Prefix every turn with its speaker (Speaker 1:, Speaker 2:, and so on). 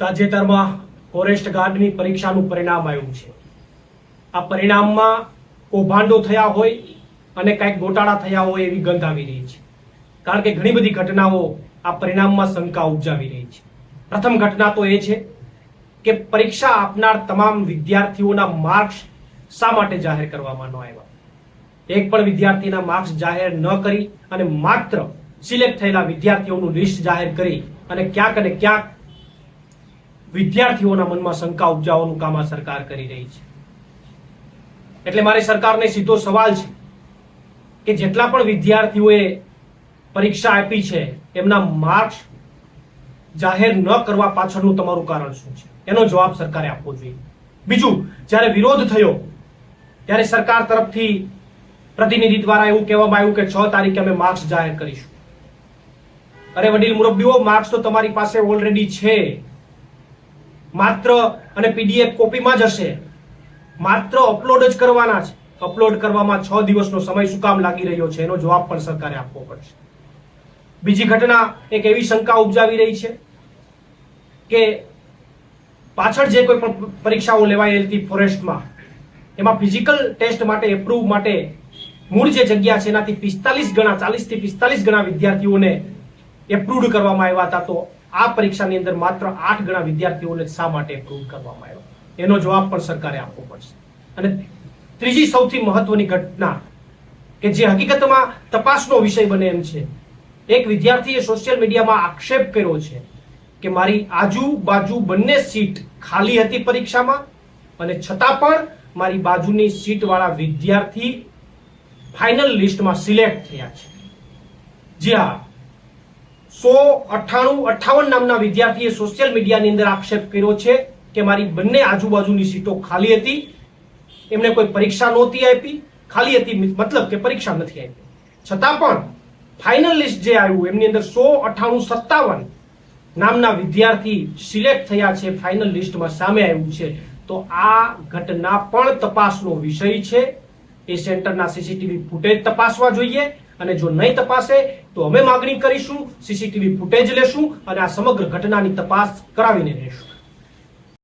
Speaker 1: તાજેતરમાં ફોરેસ્ટ ગાર્ડની પરીક્ષાનું પરિણામ આવ્યું છે. આ પરિણામમાં કૌભાંડો થયા હોય અને કંઈક ગોટાળા થયા હોય એવી ગંધ આવી રહી છે. કારણ કે ઘણી બધી ઘટનાઓ આ પરિણામમાં શંકા ઉપજાવી રહી છે. પ્રથમ ઘટના તો એ છે કે પરીક્ષા આપનાર તમામ વિદ્યાર્થીઓના માર્ક્સ શા માટે જાહેર કરવામાં ન આવ્યા? એક પણ વિદ્યાર્થીના માર્ક્સ જાહેર ન કરી અને માત્ર સિલેક્ટ થયેલા વિદ્યાર્થીઓનું લિસ્ટ જાહેર કરી અને ક્યાંક અને ક્યાંક વિદ્યાર્થીઓના મનમાં શંકા ઉપજાવવાનું કામ આ સરકાર કરી રહી છે. એટલે મારી સરકારને સીધો સવાલ છે કે જેટલા પણ વિદ્યાર્થીઓએ પરીક્ષા આપી છે, એમના માર્ક્સ જાહેર ન કરવા પાછળનું તમારું કારણ શું છે? એનો જવાબ સરકારે આપવો જોઈએ. બીજું, જ્યારે વિરોધ થયો, ત્યારે સરકાર તરફથી પ્રતિનિધિ દ્વારા એવું કહેવામાં આવ્યું કે છ તારીખે અમે માર્ક્સ જાહેર કરીશું. અરે વડીલ મુરબ્બીઓ, માર્ક્સ તો તમારી પાસે ઓલરેડી છે. માત્ર અને પીડીએફ કોપીમાં જ હશે. માત્ર અપલોડ જ કરવાના છે. અપલોડ કરવામાં છ દિવસનો સમય શું કામ લાગી રહ્યો છે એનો જવાબ પણ સરકારે આપવો પડશે. બીજી ઘટના એક એવી શંકા ઉપજાવી રહી છે કે પાછળ જે કોઈ પણ પરીક્ષાઓ લેવાયેલી હતી ફોરેસ્ટમાં, એમાં ફિઝિકલ ટેસ્ટ માટે એપ્રુવ માટે મૂળ જે જગ્યા છે એનાથી પિસ્તાલીસ ગણા ચાલીસથી પિસ્તાલીસ ગણા વિદ્યાર્થીઓને એપ્રુવડ કરવામાં આવ્યા હતા. તો આ પરીક્ષાની અંદર માત્ર આઠ ગણા વિદ્યાર્થીઓને શા માટે એપ્રુવ કરવામાં આવ્યો? એનો જવાબ પણ સરકારે આપવો પડશે. અને ત્રીજી સૌથી મહત્વની ઘટના કે જે હકીકતમાં તપાસનો વિષય બને એમ છે, એક વિદ્યાર્થીએ સોશિયલ મીડિયામાં આક્ષેપ કર્યો છે કે મારી આજુબાજુ બંને સીટ ખાલી હતી પરીક્ષામાં અને છતાં પણ મારી બાજુની સીટ વાળા વિદ્યાર્થી ફાઇનલ લિસ્ટમાં સિલેક્ટ થયા છે. જી હા સો અઠ્ઠાણું, અઠ્ઠાવન નામના વિદ્યાર્થીએ સોશિયલ મીડિયાની અંદર આક્ષેપ કર્યો છે કે મારી બંને આજુબાજુની સીટો ખાલી હતી. એમને કોઈ પરીક્ષા નહોતી આપી. ખાલી હતી મતલબ કે પરીક્ષા નથી આપી. છતાં પણ ફાઇનલ લિસ્ટ જે આવ્યું, એમની અંદર સો અઠ્ઠાણું, સત્તાવન નામના વિદ્યાર્થી સિલેક્ટ થયા છે ફાઇનલ લિસ્ટમાં સામે આવ્યું છે. તો આ ઘટના પણ તપાસનો વિષય છે. એ સેન્ટરના સીસીટીવી ફૂટેજ તપાસવા જોઈએ અને જો નહીં તપાસે, તો અમે માગણી કરીશું સીસીટીવી ફૂટેજ લેશું અને આ સમગ્ર ઘટનાની તપાસ કરાવીને રહેશું